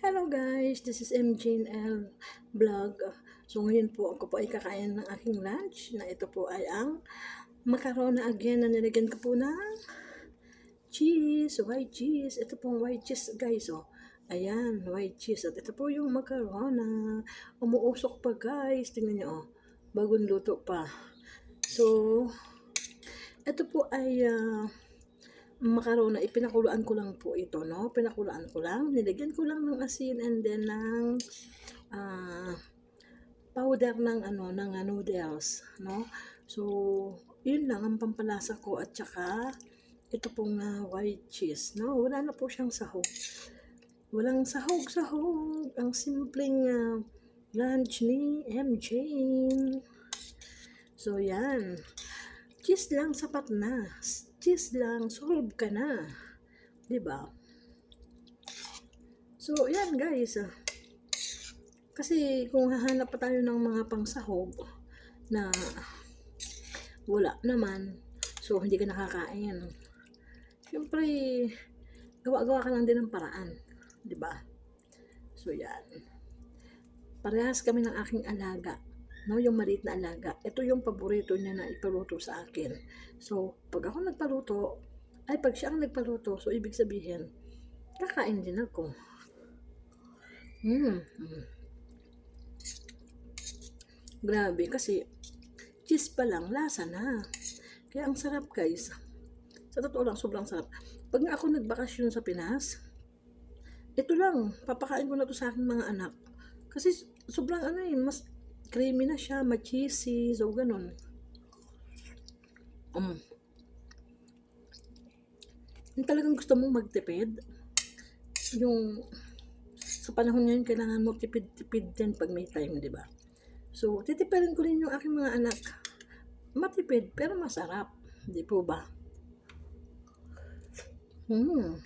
Hello guys, this is MJNL Vlog. So ngayon po ako po ay kakain ng aking lunch na ito po ay ang macarona again na nilagyan ko po ng cheese, white cheese. Ito pong white cheese guys oh. Ayan, white cheese. At ito po yung macarona. Umuusok pa guys. Tingnan niyo oh. Bagong luto pa. So, ito po ay ah, macarona, ipinakuluan ko lang po ito, no? Pinakulaan ko lang. Nilagyan ko lang ng asin and then ng ah, powder ng ano, ng ah, noodles, no? So, yun lang ang pampalasa ko at saka ito pong ah, white cheese, no? Wala na po siyang sahog. Walang sahog-sahog. Ang simpleng ah, lunch ni MJ. So, yan. Cheese lang, sapat na. Cheese lang, solve ka na. ba? So, yan guys. Kasi kung hahanap pa tayo ng mga pangsahog na wala naman, so hindi ka nakakain. Siyempre, gawa-gawa ka lang din ng paraan. ba? So, yan. Parehas kami ng aking alaga. No, yung maliit na alaga. Ito yung paborito niya na ipaluto sa akin. So, pag ako nagpaluto, ay pag siya ang nagpaluto, so ibig sabihin, kakain din ako. Mm. Grabe, kasi cheese pa lang, lasa na. Kaya ang sarap guys. Sa totoo lang, sobrang sarap. Pag ako nagbakasyon sa Pinas, ito lang, papakain ko na to sa aking mga anak. Kasi sobrang ano yun, mas creamy na siya, ma-cheesy, so ganun. Um. Yung talagang gusto mong magtipid, yung sa panahon ngayon, kailangan mo tipid-tipid din pag may time, di ba? So, titipirin ko rin yung aking mga anak. Matipid, pero masarap. Di po ba? Hmm.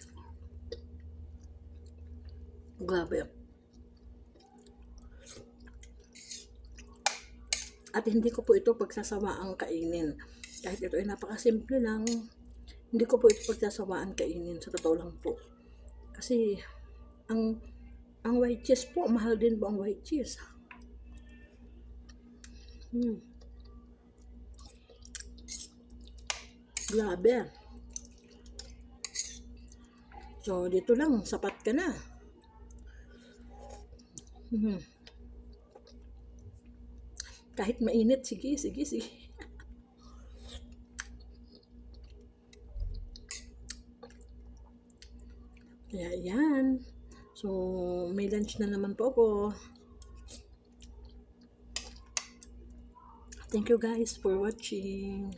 Grabe. At hindi ko po ito pagsasawaang kainin. Kahit ito ay napakasimple lang, hindi ko po ito pagsasawaan kainin. Sa totoo lang po. Kasi, ang ang white cheese po, mahal din po ang white cheese. Hmm. Grabe. So, dito lang, sapat ka na. Hmm. Kahit mainit, sige, sige, sige. Kaya yan. So, may lunch na naman po ako. Thank you guys for watching.